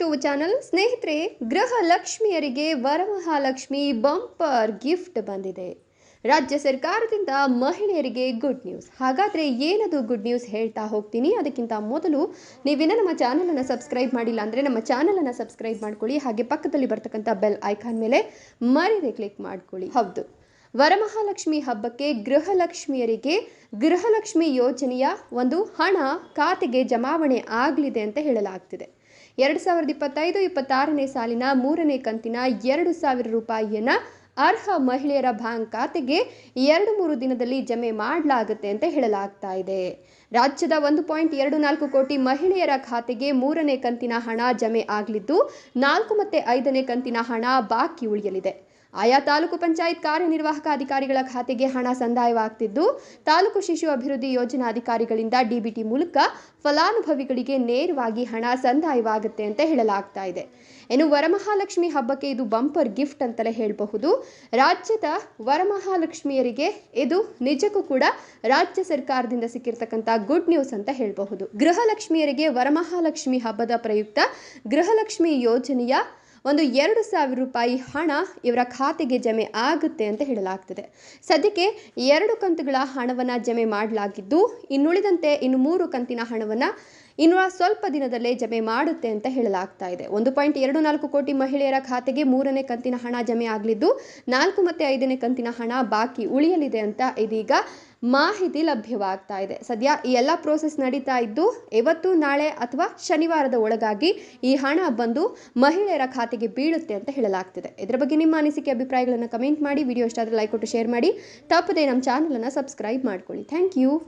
To channel ಸ್ನೇಹಿತರೆ, ಗೃಹ ಲಕ್ಷ್ಮಿಯರಿಗೆ Varamahalakshmi bumper gift ಬಂದಿದೆ. ರಾಜ್ಯ ಸರ್ಕಾರದಿಂದ ಮಹಿಳೆಯರಿಗೆ ಗುಡ್ ನ್ಯೂಸ್. ಹಾಗಾದರೆ ಏನದು ಗುಡ್ ನ್ಯೂಸ್ ಹೇಳ್ತಾ ಹೋಗ್ತೀನಿ. ಅದಕ್ಕಿಂತ ಮೊದಲು ನೀವಿನ್ನ ನಮ್ಮ ಚಾನಲನ್ನು ಸಬ್ಸ್ಕ್ರೈಬ್ ಮಾಡಿಲ್ಲ ಅಂದರೆ ನಮ್ಮ ಚಾನಲನ್ನು ಸಬ್ಸ್ಕ್ರೈಬ್ ಮಾಡ್ಕೊಳ್ಳಿ. ಹಾಗೆ ಪಕ್ಕದಲ್ಲಿ ಬರ್ತಕ್ಕಂಥ ಬೆಲ್ ಐಕಾನ್ ಮೇಲೆ ಮರಿದೆ ಕ್ಲಿಕ್ ಮಾಡ್ಕೊಳ್ಳಿ. ಹೌದು. ವರಮಹಾಲಕ್ಷ್ಮಿ ಹಬ್ಬಕ್ಕೆ ಗೃಹಲಕ್ಷ್ಮಿಯರಿಗೆ ಗೃಹಲಕ್ಷ್ಮಿ ಯೋಜನೆಯ ಒಂದು ಹಣ ಖಾತೆಗೆ ಜಮಾವಣೆ ಆಗಲಿದೆ ಅಂತ ಹೇಳಲಾಗ್ತಿದೆ. ಎರಡು ಸಾವಿರದ ಇಪ್ಪತ್ತೈದು, ಇಪ್ಪತ್ತಾರನೇ ಸಾಲಿನ ಮೂರನೇ ಕಂತಿನ ಎರಡು ಸಾವಿರ ರೂಪಾಯಿಯನ್ನು ಅರ್ಹ ಮಹಿಳೆಯರ ಬ್ಯಾಂಕ್ ಖಾತೆಗೆ ಎರಡು ಮೂರು ದಿನದಲ್ಲಿ ಜಮೆ ಮಾಡಲಾಗುತ್ತೆ ಅಂತ ಹೇಳಲಾಗ್ತಾ ಇದೆ. ರಾಜ್ಯದ ಒಂದು ಪಾಯಿಂಟ್ ಎರಡು ನಾಲ್ಕು ಕೋಟಿ ಮಹಿಳೆಯರ ಖಾತೆಗೆ ಮೂರನೇ ಕಂತಿನ ಹಣ ಜಮೆ ಆಗಲಿದ್ದು ನಾಲ್ಕು ಮತ್ತು ಐದನೇ ಕಂತಿನ ಹಣ ಬಾಕಿ ಉಳಿಯಲಿದೆ. ಆಯಾ ತಾಲೂಕು ಪಂಚಾಯತ್ ಕಾರ್ಯನಿರ್ವಾಹಕ ಅಧಿಕಾರಿಗಳ ಖಾತೆಗೆ ಹಣ ಸಂದಾಯವಾಗ್ತಿದ್ದು, ತಾಲೂಕು ಶಿಶು ಅಭಿವೃದ್ಧಿ ಯೋಜನಾ ಅಧಿಕಾರಿಗಳಿಂದ ಡಿಬಿಟಿ ಮೂಲಕ ಫಲಾನುಭವಿಗಳಿಗೆ ನೇರವಾಗಿ ಹಣ ಸಂದಾಯವಾಗುತ್ತೆ ಅಂತ ಹೇಳಲಾಗ್ತಾ ಇದೆ. ಇನ್ನು ವರಮಹಾಲಕ್ಷ್ಮಿ ಹಬ್ಬಕ್ಕೆ ಇದು ಬಂಪರ್ ಗಿಫ್ಟ್ ಅಂತಲೇ ಹೇಳಬಹುದು. ರಾಜ್ಯದ ವರಮಹಾಲಕ್ಷ್ಮಿಯರಿಗೆ ಇದು ನಿಜಕ್ಕೂ ಕೂಡ ರಾಜ್ಯ ಸರ್ಕಾರದಿಂದ ಸಿಕ್ಕಿರ್ತಕ್ಕಂಥ ಗುಡ್ ನ್ಯೂಸ್ ಅಂತ ಹೇಳಬಹುದು. ಗೃಹಲಕ್ಷ್ಮಿಯರಿಗೆ ವರಮಹಾಲಕ್ಷ್ಮಿ ಹಬ್ಬದ ಪ್ರಯುಕ್ತ ಗೃಹಲಕ್ಷ್ಮಿ ಯೋಜನೆಯ ಒಂದು ಎರಡು ಸಾವಿರ ರೂಪಾಯಿ ಹಣ ಇವರ ಖಾತೆಗೆ ಜಮೆ ಆಗುತ್ತೆ ಅಂತ ಹೇಳಲಾಗ್ತದೆ. ಸದ್ಯಕ್ಕೆ ಎರಡು ಕಂತುಗಳ ಹಣವನ್ನು ಜಮೆ ಮಾಡಲಾಗಿದ್ದು, ಇನ್ನುಳಿದಂತೆ ಇನ್ನು ಮೂರು ಕಂತಿನ ಹಣವನ್ನು ಇನ್ನು ಸ್ವಲ್ಪ ದಿನದಲ್ಲೇ ಜಮೆ ಮಾಡುತ್ತೆ ಅಂತ ಹೇಳಲಾಗ್ತಾ ಇದೆ. ಒಂದು ಪಾಯಿಂಟ್ ಎರಡು ನಾಲ್ಕು ಕೋಟಿ ಮಹಿಳೆಯರ ಖಾತೆಗೆ ಮೂರನೇ ಕಂತಿನ ಹಣ ಜಮೆ ಆಗಲಿದ್ದು, ನಾಲ್ಕು ಮತ್ತು ಐದನೇ ಕಂತಿನ ಹಣ ಬಾಕಿ ಉಳಿಯಲಿದೆ ಅಂತ ಇದೀಗ ಮಾಹಿತಿ ಲಭ್ಯವಾಗ್ತಾ ಇದೆ. ಸದ್ಯ ಈ ಎಲ್ಲ ಪ್ರೋಸೆಸ್ ನಡೀತಾ ಇದ್ದು, ಇವತ್ತು, ನಾಳೆ ಅಥವಾ ಶನಿವಾರದ ಒಳಗಾಗಿ ಈ ಹಣ ಬಂದು ಮಹಿಳೆಯರ ಖಾತೆಗೆ ಬೀಳುತ್ತೆ ಅಂತ ಹೇಳಲಾಗ್ತಿದೆ. ಇದರ ಬಗ್ಗೆ ನಿಮ್ಮ ಅನಿಸಿಕೆ, ಅಭಿಪ್ರಾಯಗಳನ್ನು ಕಮೆಂಟ್ ಮಾಡಿ ವಿಡಿಯೋ ಇಷ್ಟ ಆದರೆ ಲೈಕ್ ಕೊಟ್ಟು ಶೇರ್ ಮಾಡಿ. ತಪ್ಪದೆ ನಮ್ಮ ಚಾನಲನ್ನು ಸಬ್ಸ್ಕ್ರೈಬ್ ಮಾಡ್ಕೊಳ್ಳಿ. Thank you